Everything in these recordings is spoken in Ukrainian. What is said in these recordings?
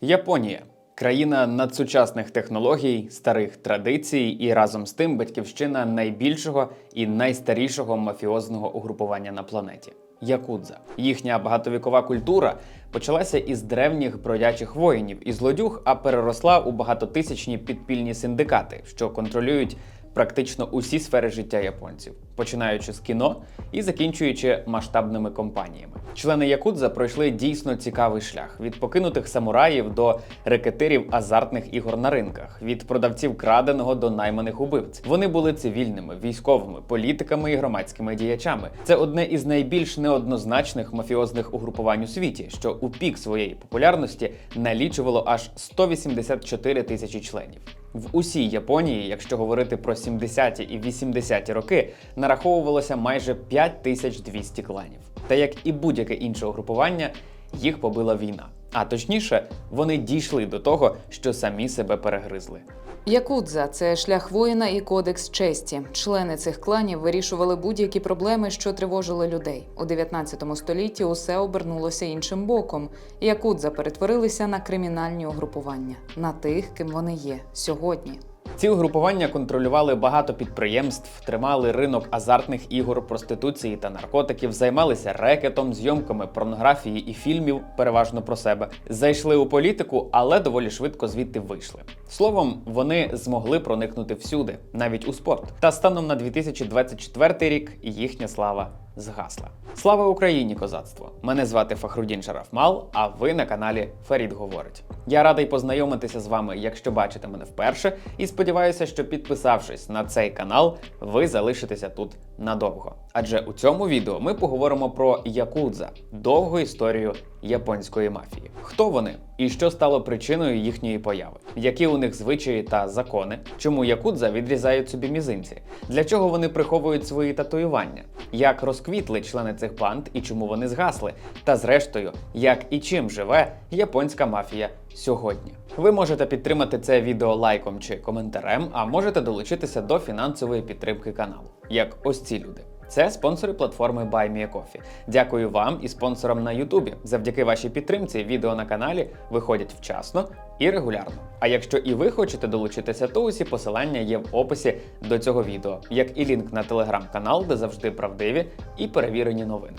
Японія країна надсучасних технологій, старих традицій і разом з тим батьківщина найбільшого і найстарішого мафіозного угрупування на планеті. Якудза. Їхня багатовікова культура почалася із древніх бродячих воїнів і злодюг, а переросла у багатотисячні підпільні синдикати, що контролюють практично усі сфери життя японців, починаючи з кіно і закінчуючи масштабними компаніями. Члени Якудза пройшли дійсно цікавий шлях від покинутих самураїв до рекетирів азартних ігор на ринках, від продавців краденого до найманих убивць. Вони були цивільними, військовими, політиками і громадськими діячами. Це одне із найбільш неоднозначних мафіозних угрупувань у світі, що у пік своєї популярності налічувало аж 184 тисячі членів. В усій Японії, якщо говорити про 70-ті і 80-ті роки, нараховувалося майже 5200 кланів. Та як і будь-яке інше угрупування, їх побила війна. А точніше, вони дійшли до того, що самі себе перегризли. Якудза це шлях воїна і кодекс честі. Члени цих кланів вирішували будь-які проблеми, що тривожили людей. У 19 столітті усе обернулося іншим боком. Якудза перетворилися на кримінальні угрупування, на тих, ким вони є сьогодні. Ці угрупування контролювали багато підприємств, тримали ринок азартних ігор, проституції та наркотиків, займалися рекетом, зйомками порнографії і фільмів, переважно про себе, зайшли у політику, але доволі швидко звідти вийшли. Словом, вони змогли проникнути всюди, навіть у спорт. Та станом на 2024 рік їхня слава згасла. Слава Україні, козацтво! Мене звати Фахрудін Шарафмал, а ви на каналі Фарід Говорить. Я радий познайомитися з вами, якщо бачите мене вперше, і сподіваюся, що підписавшись на цей канал, ви залишитеся тут надовго. Адже у цьому відео ми поговоримо про якудза, довгу історію японської мафії. Хто вони і що стало причиною їхньої появи? Які у них звичаї та закони? Чому якудза відрізають собі мізинці? Для чого вони приховують свої татуювання? Як розквітли члени цих банд і чому вони згасли? Та зрештою, як і чим живе японська мафія сьогодні? Ви можете підтримати це відео лайком чи коментарем, а можете долучитися до фінансової підтримки каналу, як ось ці люди. Це спонсори платформи BuyMeACoffee. Дякую вам і спонсорам на Ютубі. Завдяки вашій підтримці відео на каналі виходять вчасно і регулярно. А якщо і ви хочете долучитися, то усі посилання є в описі до цього відео, як і лінк на телеграм-канал, де завжди правдиві і перевірені новини.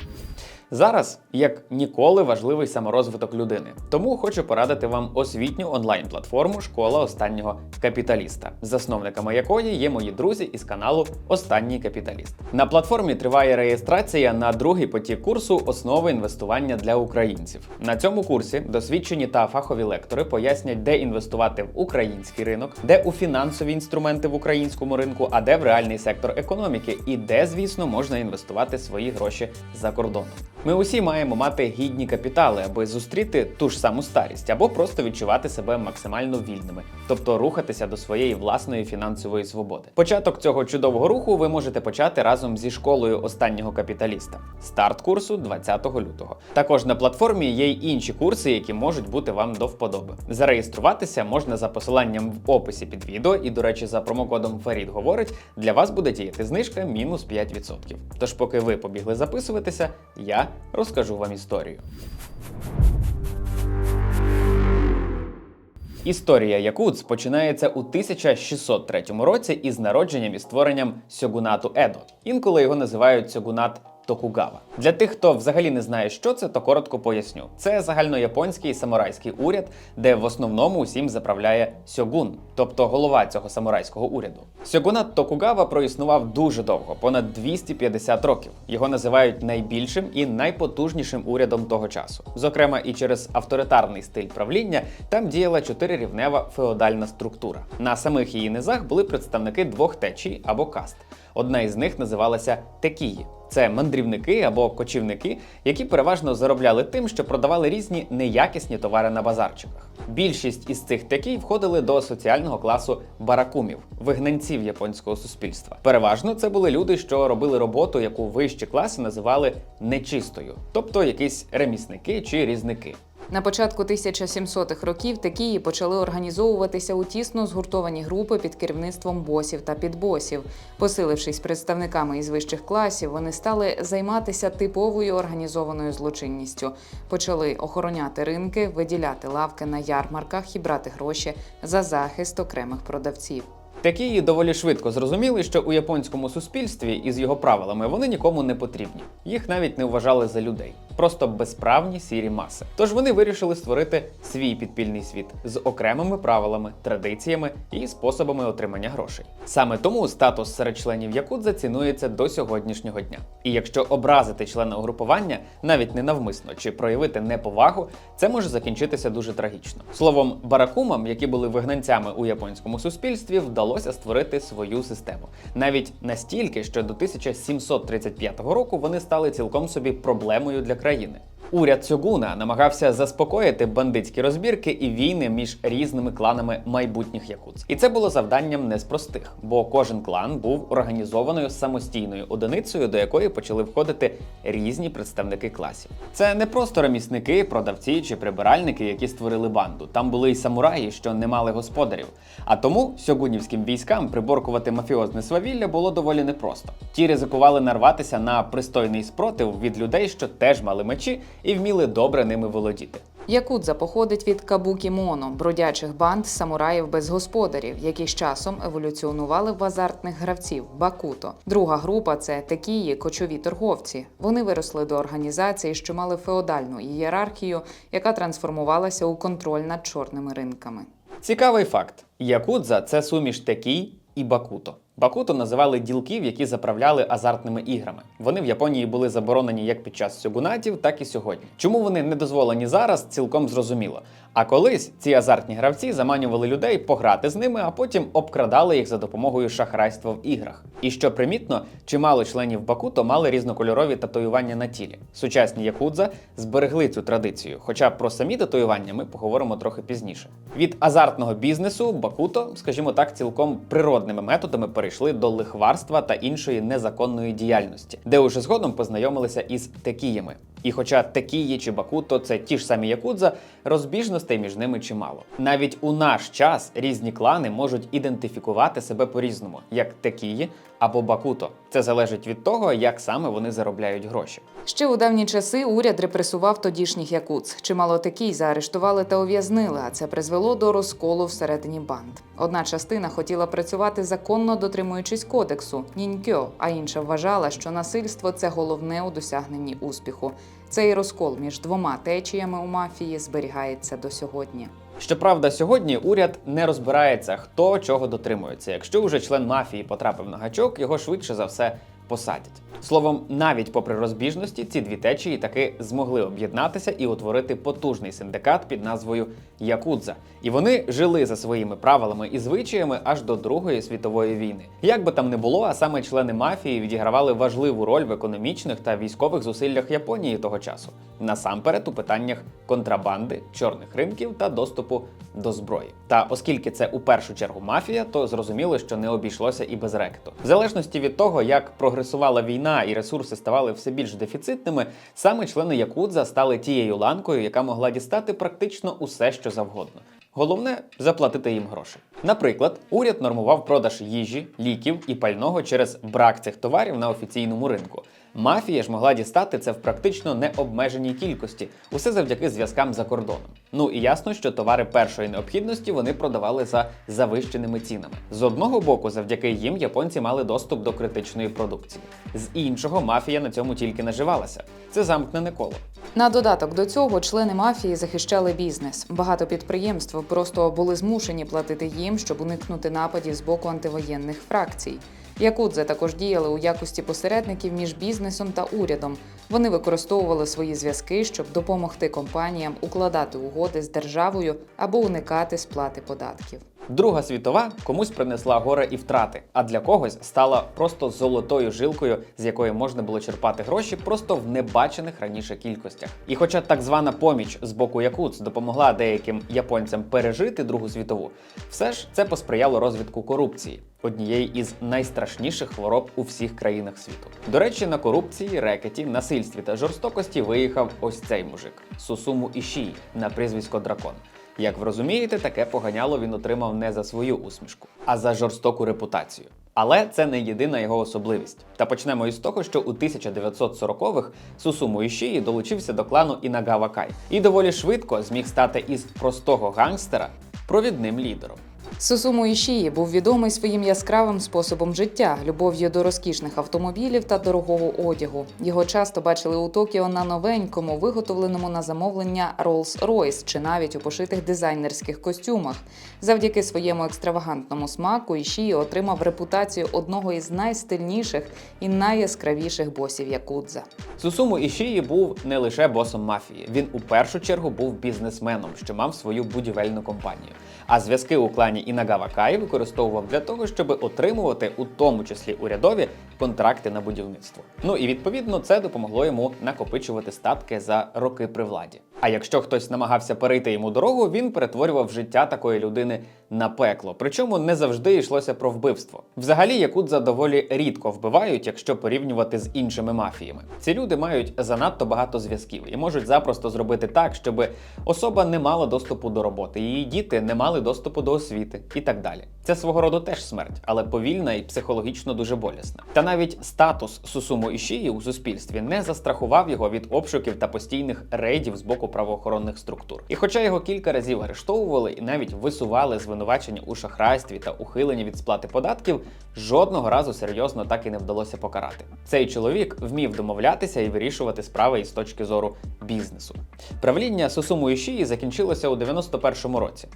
Зараз, як ніколи, важливий саморозвиток людини. Тому хочу порадити вам освітню онлайн-платформу Школа останнього капіталіста, засновниками якої є мої друзі із каналу Останній капіталіст. На платформі триває реєстрація на другий потік курсу Основи інвестування для українців. На цьому курсі досвідчені та фахові лектори пояснять, де інвестувати в український ринок, де у фінансові інструменти в українському ринку, а де в реальний сектор економіки, і де, звісно, можна інвестувати свої гроші за кордоном. Ми усі маємо мати гідні капітали, аби зустріти ту ж саму старість, або просто відчувати себе максимально вільними, тобто рухатися до своєї власної фінансової свободи. Початок цього чудового руху ви можете почати разом зі школою останнього капіталіста. Старт курсу 20 лютого. Також на платформі є й інші курси, які можуть бути вам до вподоби. Зареєструватися можна за посиланням в описі під відео, і, до речі, за промокодом Фарід говорить, для вас буде діяти знижка мінус 5%. Тож, поки ви побігли записуватися, я розкажу вам історію. Історія якутс починається у 1603 році із народженням і створенням сьогунату Едо. Інколи його називають сьогунат Токугава. Для тих, хто взагалі не знає, що це, то коротко поясню. Це загальнояпонський самурайський уряд, де в основному усім заправляє сьогун, тобто голова цього самурайського уряду. Сьогунат Токугава проіснував дуже довго, понад 250 років. Його називають найбільшим і найпотужнішим урядом того часу. Зокрема, і через авторитарний стиль правління там діяла чотирирівнева феодальна структура. На самих її низах були представники двох течій або каст. Одна із них називалася текії. Це мандрівники або кочівники, які переважно заробляли тим, що продавали різні неякісні товари на базарчиках. Більшість із цих текій входили до соціального класу баракумів, вигнанців японського суспільства. Переважно це були люди, що робили роботу, яку вищі класи називали нечистою, тобто якісь ремісники чи різники. На початку 1700-х років такії почали організовуватися у тісно згуртовані групи під керівництвом босів та підбосів. Посилившись представниками із вищих класів, вони стали займатися типовою організованою злочинністю. Почали охороняти ринки, виділяти лавки на ярмарках і брати гроші за захист окремих продавців. Такі доволі швидко зрозуміли, що у японському суспільстві із його правилами вони нікому не потрібні. Їх навіть не вважали за людей, просто безправні сірі маси. Тож вони вирішили створити свій підпільний світ з окремими правилами, традиціями і способами отримання грошей. Саме тому статус серед членів Якудза цінується до сьогоднішнього дня. І якщо образити члена угрупування, навіть ненавмисно чи проявити неповагу, це може закінчитися дуже трагічно. Словом, баракумам, які були вигнанцями у японському суспільстві, вдалося створити свою систему. Навіть настільки, що до 1735 року вони стали цілком собі проблемою для країни. Уряд Цьогуна намагався заспокоїти бандитські розбірки і війни між різними кланами майбутніх якудз. І це було завданням не з простих, бо кожен клан був організованою самостійною одиницею, до якої почали входити різні представники класів. Це не просто ремісники, продавці чи прибиральники, які створили банду. Там були й самураї, що не мали господарів. А тому сьогунівським військам приборкувати мафіозне свавілля було доволі непросто. Ті ризикували нарватися на пристойний спротив від людей, що теж мали мечі і вміли добре ними володіти. Якудза походить від кабукі-моно, бродячих банд самураїв без господарів, які з часом еволюціонували в азартних гравців бакуто. Друга група це текії, кочові торговці. Вони виросли до організації, що мали феодальну ієрархію, яка трансформувалася у контроль над чорними ринками. Цікавий факт: Якудза це суміш Текій і Бакуто. Бакуто називали ділків, які заправляли азартними іграми. Вони в Японії були заборонені як під час сьогунатів, так і сьогодні. Чому вони не дозволені зараз, цілком зрозуміло. А колись ці азартні гравці заманювали людей пограти з ними, а потім обкрадали їх за допомогою шахрайства в іграх. І що примітно, чимало членів Бакуто мали різнокольорові татуювання на тілі. Сучасні якудза зберегли цю традицію, хоча про самі татуювання ми поговоримо трохи пізніше. Від азартного бізнесу Бакуто, скажімо так, цілком природними методами перейшли до лихварства та іншої незаконної діяльності, де уже згодом познайомилися із текіями. І хоча текії чи бакуто це ті ж самі якудза, розбіжностей між ними чимало. Навіть у наш час різні клани можуть ідентифікувати себе по-різному, як текії або бакуто. Це залежить від того, як саме вони заробляють гроші. Ще у давні часи уряд репресував тодішніх якудз. Чимало такій заарештували та ув'язнили, а це призвело до розколу всередині банд. Одна частина хотіла працювати законно, дотримуючись кодексу нінькьо, а інша вважала, що насильство це головне у досягненні успіху. Цей розкол між двома течіями у мафії зберігається до сьогодні. Щоправда, сьогодні уряд не розбирається, хто чого дотримується. Якщо вже член мафії потрапив на гачок, його швидше за все посадять. Словом, навіть попри розбіжності, ці дві течії таки змогли об'єднатися і утворити потужний синдикат під назвою Якудза. І вони жили за своїми правилами і звичаями аж до Другої світової війни. Як би там не було, а саме члени мафії відігравали важливу роль в економічних та військових зусиллях Японії того часу, насамперед у питаннях контрабанди, чорних ринків та доступу до зброї. Та оскільки це у першу чергу мафія, то зрозуміло, що не обійшлося і без рекету. В залежності від того, як прогресувала війна і ресурси ставали все більш дефіцитними, саме члени Якудза стали тією ланкою, яка могла дістати практично усе, що завгодно. Головне заплатити їм гроші. Наприклад, уряд нормував продаж їжі, ліків і пального через брак цих товарів на офіційному ринку. Мафія ж могла дістати це в практично необмеженій кількості, усе завдяки зв'язкам за кордоном. Ну і ясно, що товари першої необхідності вони продавали за завищеними цінами. З одного боку, завдяки їм японці мали доступ до критичної продукції. З іншого, мафія на цьому тільки наживалася. Це замкнене коло. На додаток до цього члени мафії захищали бізнес. Багато підприємств просто були змушені платити їм, щоб уникнути нападів з боку антивоєнних фракцій. Якудзе також діяли у якості посередників між бізнесом та урядом. Вони використовували свої зв'язки, щоб допомогти компаніям укладати угоди з державою або уникати сплати податків. Друга світова комусь принесла горе і втрати, а для когось стала просто золотою жилкою, з якої можна було черпати гроші просто в небачених раніше кількостях. І хоча так звана поміч з боку Якутс допомогла деяким японцям пережити Другу світову, все ж це посприяло розвитку корупції. однієї із найстрашніших хвороб у всіх країнах світу. До речі, на корупції, рекеті, насильстві та жорстокості виїхав ось цей мужик Сусуму Ішії на прізвисько Дракон. Як ви розумієте, таке поганяло він отримав не за свою усмішку, а за жорстоку репутацію. Але це не єдина його особливість. Та почнемо із того, що у 1940-х Сусуму Ішії долучився до клану Інагава Кай і доволі швидко зміг стати із простого гангстера провідним лідером. Сусуму Ішії був відомий своїм яскравим способом життя, любов'ю до розкішних автомобілів та дорогого одягу. Його часто бачили у Токіо на новенькому, виготовленому на замовлення Rolls-Royce чи навіть у пошитих дизайнерських костюмах. Завдяки своєму екстравагантному смаку Ішії отримав репутацію одного із найстильніших і найяскравіших босів Якудза. Сусуму Ішії був не лише босом мафії, він у першу чергу був бізнесменом, що мав свою будівельну компанію. А зв'язки у клані Інагава Кай використовував для того, щоб отримувати, у тому числі урядові, контракти на будівництво. Ну і відповідно це допомогло йому накопичувати статки за роки при владі. А якщо хтось намагався перейти йому дорогу, він перетворював життя такої людини на пекло. Причому не завжди йшлося про вбивство. Взагалі, якудза доволі рідко вбивають, якщо порівнювати з іншими мафіями. Ці люди мають занадто багато зв'язків і можуть запросто зробити так, щоб особа не мала доступу до роботи, її діти не мали доступу до освіти і так далі. Це свого роду теж смерть, але повільна і психологічно дуже болісна. Та навіть статус Сусуму Ішії у суспільстві не застрахував його від обшуків та постійних рейдів з боку правоохоронних структур. І хоча його кілька разів арештовували і навіть висували звинувачення у шахрайстві та ухиленні від сплати податків, жодного разу серйозно так і не вдалося покарати. Цей чоловік вмів домовлятися і вирішувати справи із точки зору бізнесу. Правління Сусуму Ішії закінчилося у 91-му році.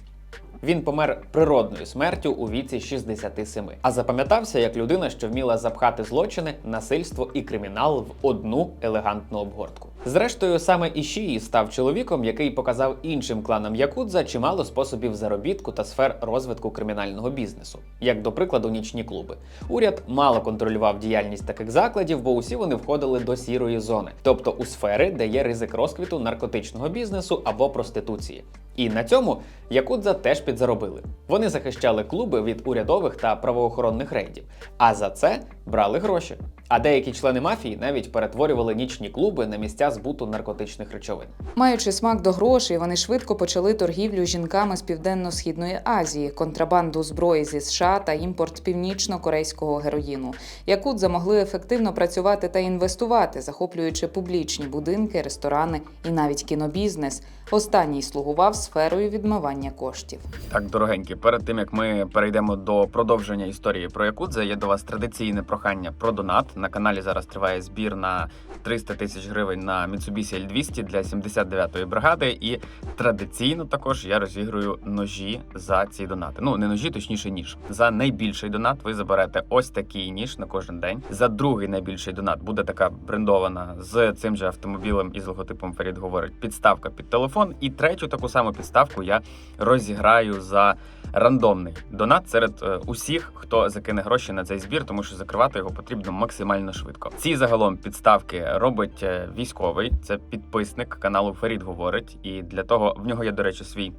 Він помер природною смертю у віці 67, а запам'ятався як людина, що вміла запхати злочини, насильство і кримінал в одну елегантну обгортку. Зрештою, саме Ішії став чоловіком, який показав іншим кланам Якудза чимало способів заробітку та сфер розвитку кримінального бізнесу, як до прикладу, нічні клуби. Уряд мало контролював діяльність таких закладів, бо усі вони входили до сірої зони, тобто у сфери, де є ризик розквіту наркотичного бізнесу або проституції. І на цьому Якудза теж підзаробили. Вони захищали клуби від урядових та правоохоронних рейдів, а за це брали гроші. А деякі члени мафії навіть перетворювали нічні клуби на місця збуту наркотичних речовин. Маючи смак до грошей, вони швидко почали торгівлю жінками з південно-східної Азії, контрабанду зброї зі США та імпорт північно-корейського героїну. Якудза могли ефективно працювати та інвестувати, захоплюючи публічні будинки, ресторани і навіть кінобізнес. Останній слугував сферою відмивання коштів. Так, дорогенькі, перед тим як ми перейдемо до продовження історії про Якудзе, є до вас традиційне прохання про донат. На каналі зараз триває збір на 300 тисяч гривень на Mitsubishi L200 для 79-ї бригади. І традиційно також я розіграю ножі за ці донати. Ну не ножі, точніше ніж. За найбільший донат ви заберете ось такий ніж на кожен день. За другий найбільший донат буде така брендована з цим же автомобілем із логотипом Ферід говорить підставка під телефон. І третю таку саму підставку я розіграю за рандомний донат серед е, усіх, хто закине гроші на цей збір, тому що закривати його потрібно максимально швидко. Ці загалом підставки робить е, військовий. Це підписник каналу Ферід говорить, і для того в нього є, до речі, свій.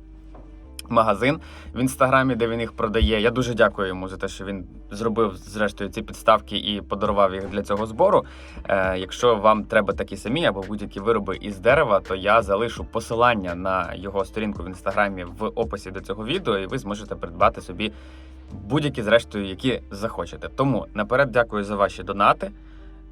Магазин в інстаграмі, де він їх продає. Я дуже дякую йому за те, що він зробив зрештою ці підставки і подарував їх для цього збору. Е, якщо вам треба такі самі або будь-які вироби із дерева, то я залишу посилання на його сторінку в інстаграмі в описі до цього відео, і ви зможете придбати собі будь-які, зрештою, які захочете. Тому наперед дякую за ваші донати.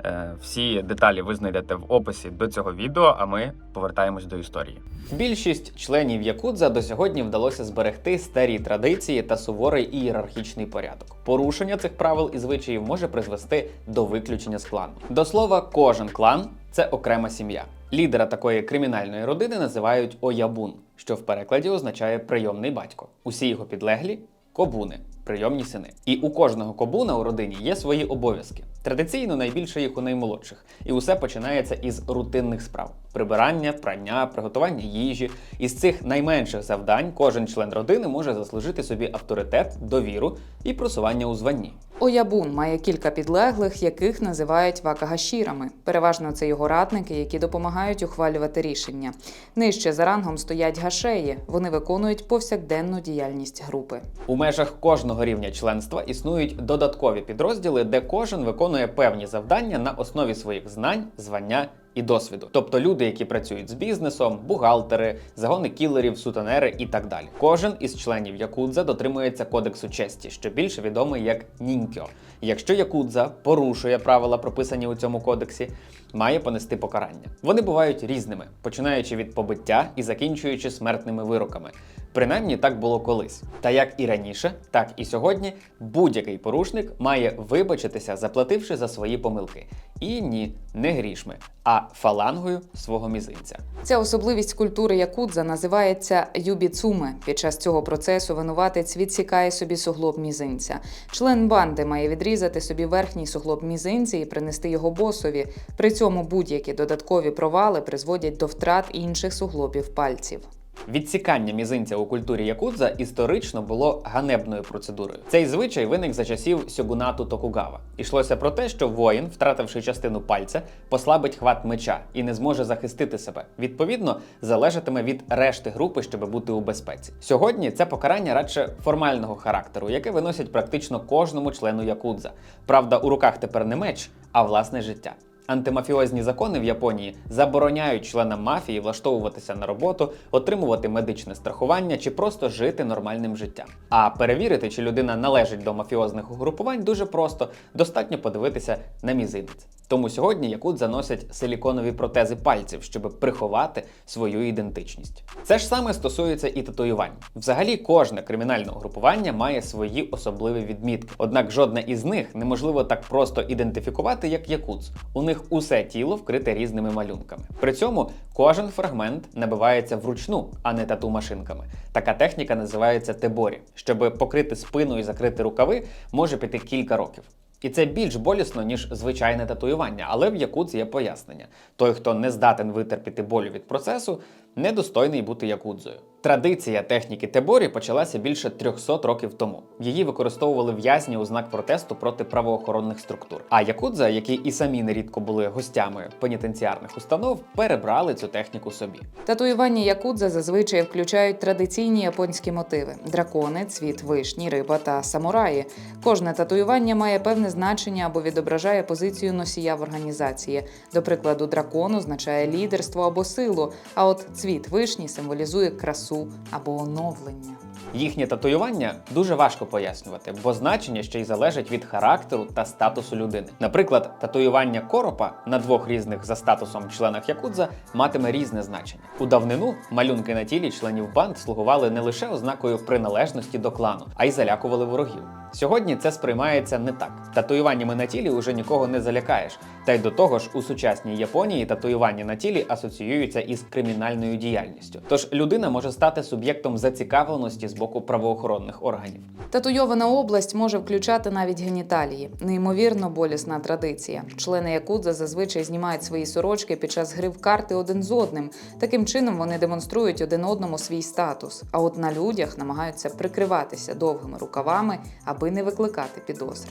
Е, Всі деталі ви знайдете в описі до цього відео, а ми повертаємось до історії. Більшість членів Якудза до сьогодні вдалося зберегти старі традиції та суворий ієрархічний порядок. Порушення цих правил і звичаїв може призвести до виключення з клану. До слова, кожен клан це окрема сім'я. Лідера такої кримінальної родини називають оябун, що в перекладі означає прийомний батько. Усі його підлеглі кобуни, прийомні сини. І у кожного кобуна у родині є свої обов'язки. Традиційно найбільше їх у наймолодших, і усе починається із рутинних справ: прибирання, прання, приготування їжі. Із цих найменших завдань кожен член родини може заслужити собі авторитет, довіру і просування у званні. Оябун має кілька підлеглих, яких називають вакагашірами. Переважно це його радники, які допомагають ухвалювати рішення. Нижче за рангом стоять гашеї. Вони виконують повсякденну діяльність групи. У межах кожного рівня членства існують додаткові підрозділи, де кожен виконує певні завдання на основі своїх знань, звання і досвіду. Тобто люди, які працюють з бізнесом, бухгалтери, загони кілерів, сутенери і так далі. Кожен із членів Якудза дотримується кодексу честі, що більше відомий як нінькьо. Якщо Якудза порушує правила, прописані у цьому кодексі, має понести покарання. Вони бувають різними, починаючи від побиття і закінчуючи смертними вироками. Принаймні так було колись. Та як і раніше, так і сьогодні будь-який порушник має вибачитися, заплативши за свої помилки. І ні, не грішми, а фалангою свого мізинця. Ця особливість культури якудза називається юбіцуме. Під час цього процесу винуватець відсікає собі суглоб мізинця. Член банди має відрізати собі верхній суглоб мізинця і принести його босові. При цьому будь-які додаткові провали призводять до втрат інших суглобів пальців. Відсікання мізинця у культурі якудза історично було ганебною процедурою. Цей звичай виник за часів сьогунату Токугава. Ішлося про те, що воїн, втративши частину пальця, послабить хват меча і не зможе захистити себе. Відповідно, залежатиме від решти групи, щоб бути у безпеці. Сьогодні це покарання радше формального характеру, яке виносять практично кожному члену якудза. Правда, у руках тепер не меч, а власне життя. Антимафіозні закони в Японії забороняють членам мафії влаштовуватися на роботу, отримувати медичне страхування чи просто жити нормальним життям. А перевірити, чи людина належить до мафіозних угрупувань, дуже просто достатньо подивитися на мізинець. Тому сьогодні якут заносять силіконові протези пальців, щоб приховати свою ідентичність. Це ж саме стосується і татуювань. Взагалі, кожне кримінальне угрупування має свої особливі відмітки. Однак жодне із них неможливо так просто ідентифікувати, як якутс. У них усе тіло вкрите різними малюнками. При цьому кожен фрагмент набивається вручну, а не тату машинками. Така техніка називається теборі. Щоб покрити спину і закрити рукави, може піти кілька років. І це більш болісно, ніж звичайне татуювання, але в якудзі є пояснення. Той, хто не здатен витерпіти болю від процесу, недостойний бути якудзою. Традиція техніки теборі почалася більше 300 років тому. Її використовували в'язні у знак протесту проти правоохоронних структур. А якудза, які і самі нерідко були гостями пенітенціарних установ, перебрали цю техніку собі. Татуювання якудза зазвичай включають традиційні японські мотиви: дракони, цвіт вишні, риба та самураї. Кожне татуювання має певне значення або відображає позицію носія в організації. До прикладу, дракон означає лідерство або силу, а от цвіт вишні символізує красу або оновлення. Їхнє татуювання дуже важко пояснювати, бо значення ще й залежить від характеру та статусу людини. Наприклад, татуювання коропа на двох різних за статусом членах якудза матиме різне значення. У давнину малюнки на тілі членів банд слугували не лише ознакою приналежності до клану, а й залякували ворогів. Сьогодні це сприймається не так. Татуюваннями на тілі уже нікого не залякаєш. Та й до того ж, у сучасній Японії татуювання на тілі асоціюються із кримінальною діяльністю. Тож людина може стати суб'єктом зацікавленості з боку правоохоронних органів. Татуйована область може включати навіть геніталії. Неймовірно болісна традиція. Члени якудза зазвичай знімають свої сорочки під час гри в карти один з одним. Таким чином вони демонструють один одному свій статус. А от на людях намагаються прикриватися довгими рукавами, аби не викликати підозр.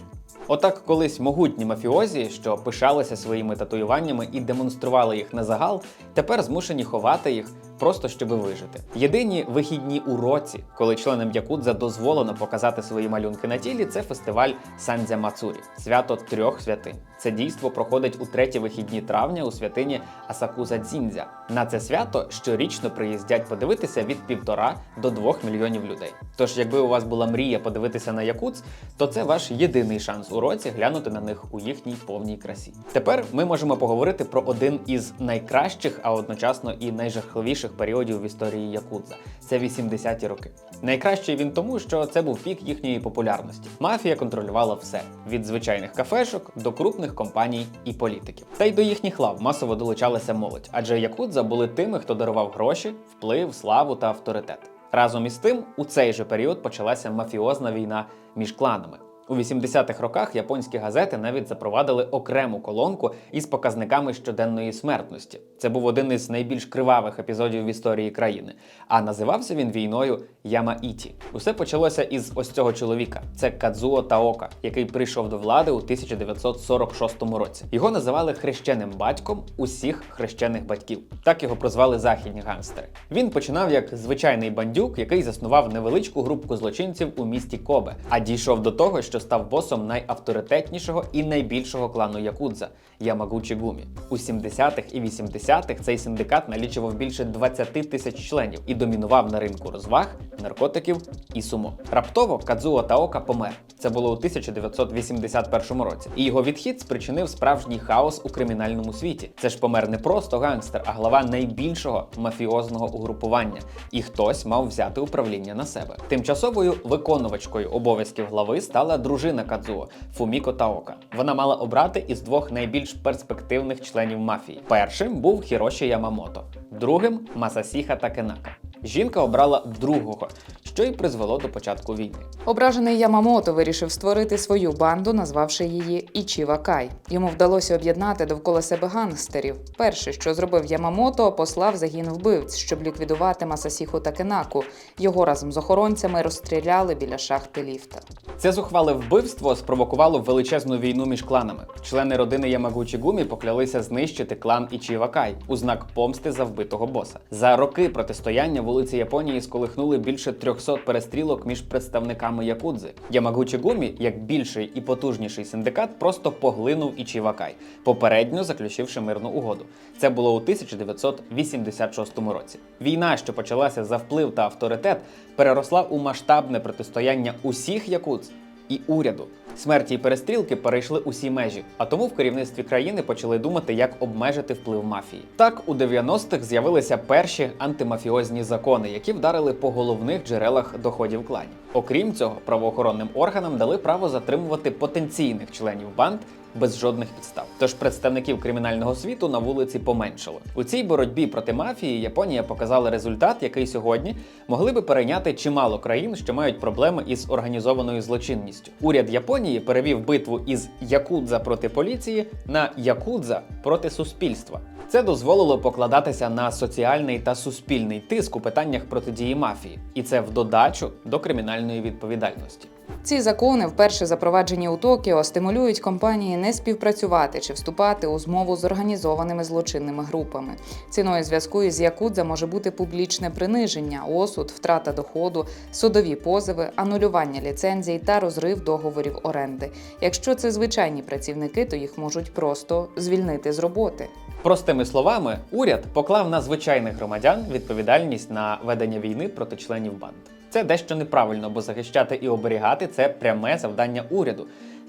Отак, колись могутні мафіозі, що пишалися своїми татуюваннями і демонстрували їх на загал, тепер змушені ховати їх просто щоб вижити. Єдині вихідні уроці, коли членам Якудза дозволено показати свої малюнки на тілі, це фестиваль Сандзя Мацурі, свято трьох святинь. Це дійство проходить у треті вихідні травня у святині Асакуза Дзіндзя. На це свято щорічно приїздять подивитися від півтора до двох мільйонів людей. Тож, якби у вас була мрія подивитися на Якудз, то це ваш єдиний шанс у році глянути на них у їхній повній красі. Тепер ми можемо поговорити про один із найкращих, а одночасно і найжахливіших періодів в історії Якудза. Це 80-ті роки. Найкращий він тому, що це був пік їхньої популярності. Мафія контролювала все від звичайних кафешок до крупних компаній і політиків. Та й до їхніх лав масово долучалася молодь, адже Якудза були тими, хто дарував гроші, вплив, славу та авторитет. Разом із тим, у цей же період почалася мафіозна війна між кланами. У 80-х роках японські газети навіть запровадили окрему колонку із показниками щоденної смертності. Це був один із найбільш кривавих епізодів в історії країни. А називався він війною Ямаіті. Усе почалося із ось цього чоловіка. Це Кадзуо Таока, який прийшов до влади у 1946 році. Його називали хрещеним батьком усіх хрещених батьків. Так його прозвали західні гангстери. Він починав як звичайний бандюк, який заснував невеличку групку злочинців у місті Кобе, а дійшов до того, що став босом найавторитетнішого і найбільшого клану Якудза Ямагучі Гумі. У 70-х і 80-х цей синдикат налічував більше 20 тисяч членів і домінував на ринку розваг, наркотиків і сумо. Раптово Кадзуо Таока помер. Це було у 1981 році, і його відхід спричинив справжній хаос у кримінальному світі. Це ж помер не просто гангстер, а глава найбільшого мафіозного угрупування. І хтось мав взяти управління на себе. Тимчасовою виконувачкою обов'язків глави стала дружина Кадзуо Фуміко Таока. Вона мала обрати із двох найбільш перспективних членів мафії. Першим був Хіроші Ямамото, другим Масасіха Такенака. Жінка обрала другого, що й призвело до початку війни. Ображений Ямамото вирішив створити свою банду, назвавши її Ічіва Кай. Йому вдалося об'єднати довкола себе гангстерів. Перше, що зробив Ямамото, послав загін вбивць, щоб ліквідувати Масасіху Такенаку. Його разом з охоронцями розстріляли біля шахти ліфта. Це зухвале вбивство спровокувало величезну війну між кланами. Члени родини Ямагучі Гумі поклялися знищити клан Ічівакай у знак помсти за вбитого боса. За роки протистояння вулиці Японії сколихнули більше 300 перестрілок між представниками якудзи. Ямагучі Гумі, як більший і потужніший синдикат, просто поглинув Ічівакай, попередньо заключивши мирну угоду. Це було у 1986 році. Війна, що почалася за вплив та авторитет, переросла у масштабне протистояння усіх якудз і уряду. Смерті і перестрілки перейшли усі межі, а тому в керівництві країни почали думати, як обмежити вплив мафії. Так, у 90-х з'явилися перші антимафіозні закони, які вдарили по головних джерелах доходів кланів. Окрім цього, правоохоронним органам дали право затримувати потенційних членів банд без жодних підстав. Тож представників кримінального світу на вулиці поменшало. У цій боротьбі проти мафії Японія показала результат, який сьогодні могли би перейняти чимало країн, що мають проблеми із організованою злочинністю. Уряд Японії перевів битву із якудза проти поліції на якудза проти суспільства. Це дозволило покладатися на соціальний та суспільний тиск у питаннях протидії мафії, і це в додачу до кримінальної відповідальності. Ці закони, вперше запроваджені у Токіо, стимулюють компанії не співпрацювати чи вступати у змову з організованими злочинними групами. Ціною зв'язку із Якудза може бути публічне приниження, осуд, втрата доходу, судові позови, анулювання ліцензій та розрив договорів оренди. Якщо це звичайні працівники, то їх можуть просто звільнити з роботи. Простими словами, уряд поклав на звичайних громадян відповідальність на ведення війни проти членів банд. Це дещо неправильно, бо захищати і оберігати це пряме завдання уряду.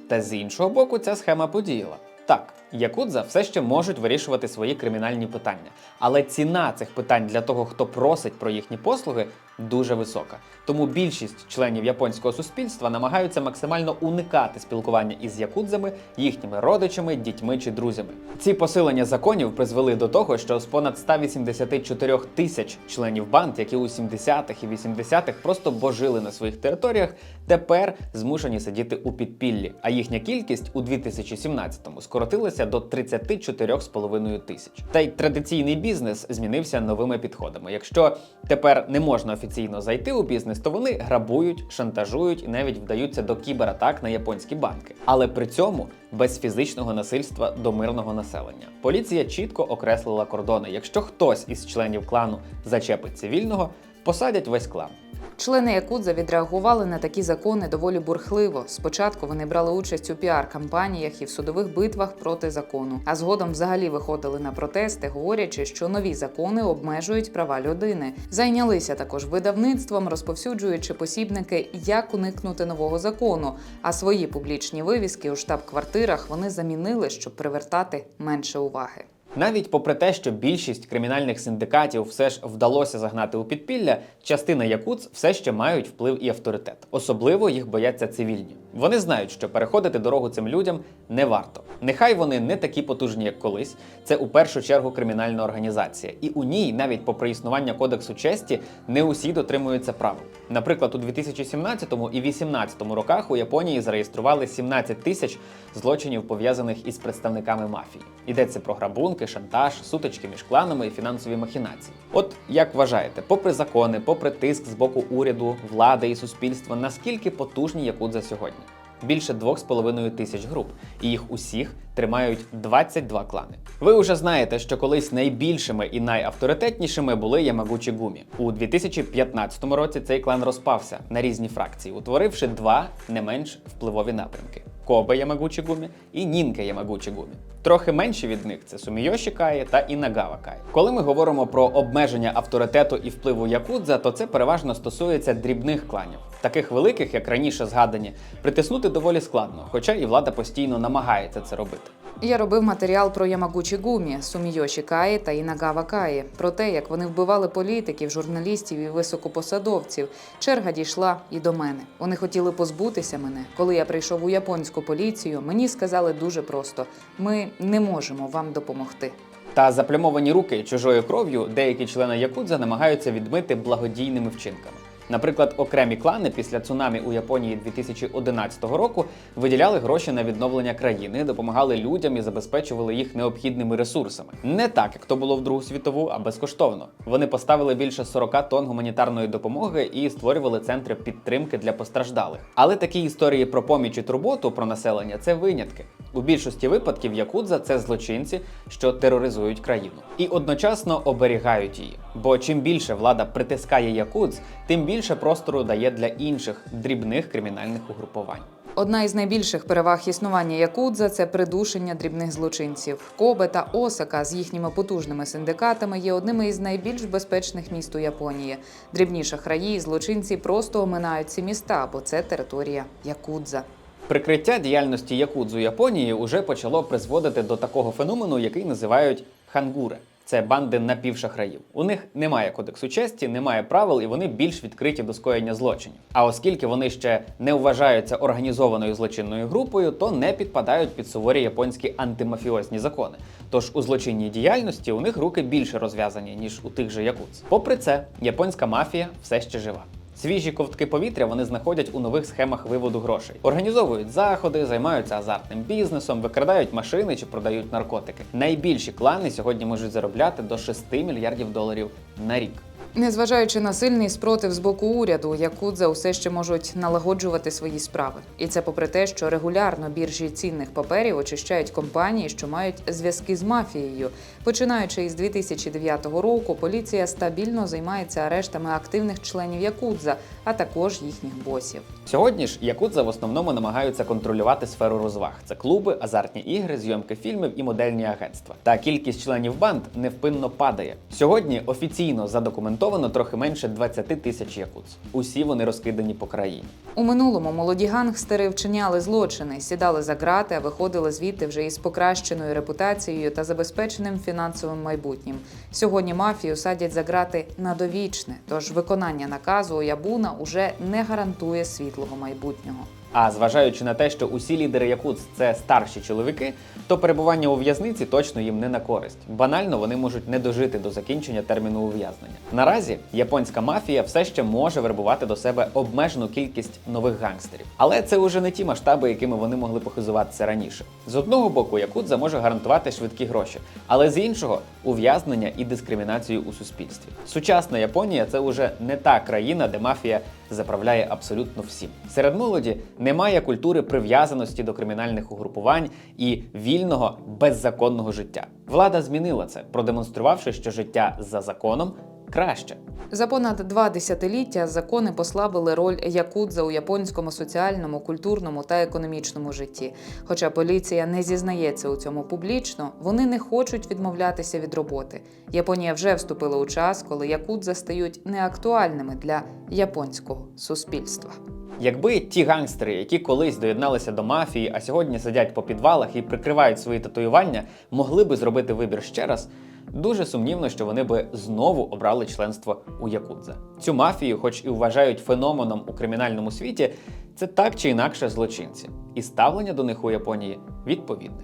Та з іншого боку, ця схема подіяла. Так, якудза все ще можуть вирішувати свої кримінальні питання, але ціна цих питань для того, хто просить про їхні послуги, дуже висока. Тому більшість членів японського суспільства намагаються максимально уникати спілкування із якудзами, їхніми родичами, дітьми чи друзями. Ці посилення законів призвели до того, що з понад 184 тисяч членів банд, які у 70-х і 80-х просто божили на своїх територіях, тепер змушені сидіти у підпіллі. А їхня кількість у 2017-му скоротилася до 34,5 тисяч. Та й традиційний бізнес змінився новими підходами. Якщо тепер не можна офіційно зайти у бізнес, то вони грабують, шантажують і навіть вдаються до кібератак на японські банки. Але при цьому без фізичного насильства до мирного населення. Поліція чітко окреслила кордони. Якщо хтось із членів клану зачепить цивільного, посадять весь клан. Члени Якудза відреагували на такі закони доволі бурхливо. Спочатку вони брали участь у піар-кампаніях і в судових битвах проти закону, а згодом взагалі виходили на протести, говорячи, що нові закони обмежують права людини. Зайнялися також видавництвом, розповсюджуючи посібники, як уникнути нового закону. А свої публічні вивіски у штаб-квартирах вони замінили, щоб привертати менше уваги. Навіть попри те, що більшість кримінальних синдикатів все ж вдалося загнати у підпілля, частина якуц все ще мають вплив і авторитет. Особливо їх бояться цивільні. Вони знають, що переходити дорогу цим людям не варто. Нехай вони не такі потужні, як колись. Це у першу чергу кримінальна організація, і у ній, навіть попри існування кодексу честі, не усі дотримуються правил. Наприклад, у 2017 і 2018 роках у Японії зареєстрували 17 тисяч злочинів пов'язаних із представниками мафії. Йдеться про грабунки, шантаж, сутички між кланами і фінансові махінації. От як вважаєте, попри закони, попри тиск з боку уряду, влади і суспільства, наскільки потужні якудза сьогодні? Більше 2,5 тисяч груп, і їх усіх тримають 22 клани. Ви вже знаєте, що колись найбільшими і найавторитетнішими були Ямагучі Гумі. У 2015 році цей клан розпався на різні фракції, утворивши два не менш впливові напрямки: Кобе Ямагучі Гумі і Нінке Ямагучі Гумі. Трохи менші від них це Сумійоші Каї та Інагава Каї. Коли ми говоримо про обмеження авторитету і впливу якудза, то це переважно стосується дрібних кланів. Таких великих, як раніше згадані, притиснути доволі складно, хоча і влада постійно намагається це робити. Я робив матеріал про Ямагучі Гумі, Сумійоші Каї та Інагава Каї, про те, як вони вбивали політиків, журналістів і високопосадовців. Черга дійшла і до мене. Вони хотіли позбутися мене. Коли я прийшов у японську поліцію, мені сказали дуже просто: ми не можемо вам допомогти. Та заплямовані руки чужою кров'ю деякі члени якудза намагаються відмити благодійними вчинками. Наприклад, окремі клани після цунамі у Японії 2011 року виділяли гроші на відновлення країни, допомагали людям і забезпечували їх необхідними ресурсами. Не так, як то було в Другу світову, а безкоштовно. Вони поставили більше 40 тонн гуманітарної допомоги і створювали центри підтримки для постраждалих. Але такі історії про поміч і турботу про населення це винятки. У більшості випадків якудза це злочинці, що тероризують країну, і одночасно оберігають її. Бо чим більше влада притискає якудз, тим більше простору дає для інших дрібних кримінальних угрупувань. Одна із найбільших переваг існування якудза це придушення дрібних злочинців. Кобе та Осака з їхніми потужними синдикатами є одними із найбільш безпечних міст у Японії. Дрібні шахраї і злочинці просто оминають ці міста, бо це територія якудза. Прикриття діяльності якудзу Японії уже почало призводити до такого феномену, який називають хангуре. Це банди напівшахраїв. У них немає кодексу честі, немає правил, і вони більш відкриті до скоєння злочинів. А оскільки вони ще не вважаються організованою злочинною групою, то не підпадають під суворі японські антимафіозні закони. Тож у злочинній діяльності у них руки більше розв'язані ніж у тих же якуц. Попри це, японська мафія все ще жива. Свіжі ковтки повітря вони знаходять у нових схемах виводу грошей, організовують заходи, займаються азартним бізнесом, викрадають машини чи продають наркотики. Найбільші клани сьогодні можуть заробляти до 6 мільярдів доларів на рік. Незважаючи на сильний спротив з боку уряду, якудза усе ще можуть налагоджувати свої справи. І це попри те, що регулярно біржі цінних паперів очищають компанії, що мають зв'язки з мафією. Починаючи із 2009 року, поліція стабільно займається арештами активних членів якудза, а також їхніх босів. Сьогодні ж якудза в основному намагаються контролювати сферу розваг: це клуби, азартні ігри, зйомки фільмів і модельні агентства. Та кількість членів банд невпинно падає. Сьогодні офіційно задокументовано трохи менше 20 тисяч якудз. Усі вони розкидані по країні. У минулому молоді гангстери вчиняли злочини, сідали за грати, а виходили звідти вже із покращеною репутацією та забезпеченим фінансовим майбутнім. Сьогодні мафію садять за грати на довічне, тож виконання наказу Оябуна уже не гарантує світлого майбутнього. А зважаючи на те, що усі лідери якудз це старші чоловіки, то перебування у в'язниці точно їм не на користь. Банально вони можуть не дожити до закінчення терміну ув'язнення. Наразі японська мафія все ще може вербувати до себе обмежену кількість нових гангстерів, але це уже не ті масштаби, якими вони могли похизуватися раніше. З одного боку, якудза може гарантувати швидкі гроші, але з іншого ув'язнення і дискримінацію у суспільстві. Сучасна Японія це уже не та країна, де мафія заправляє абсолютно всім. Серед молоді немає культури прив'язаності до кримінальних угрупувань і вільного беззаконного життя. Влада змінила це, продемонструвавши, що життя за законом краще. За понад два десятиліття закони послабили роль якудза у японському соціальному, культурному та економічному житті. Хоча поліція не зізнається у цьому публічно, вони не хочуть відмовлятися від роботи. Японія вже вступила у час, коли якудза стають неактуальними для японського суспільства. Якби ті гангстери, які колись доєдналися до мафії, а сьогодні сидять по підвалах і прикривають свої татуювання, могли би зробити вибір ще раз. Дуже сумнівно, що вони би знову обрали членство у Якудзе. Цю мафію, хоч і вважають феноменом у кримінальному світі, це так чи інакше злочинці, і ставлення до них у Японії відповідне.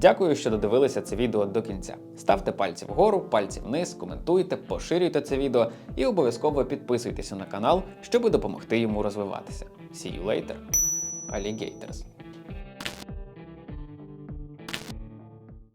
Дякую, що додивилися це відео до кінця. Ставте пальці вгору, пальці вниз, коментуйте, поширюйте це відео і обов'язково підписуйтеся на канал, щоб допомогти йому розвиватися. See you later, alligators!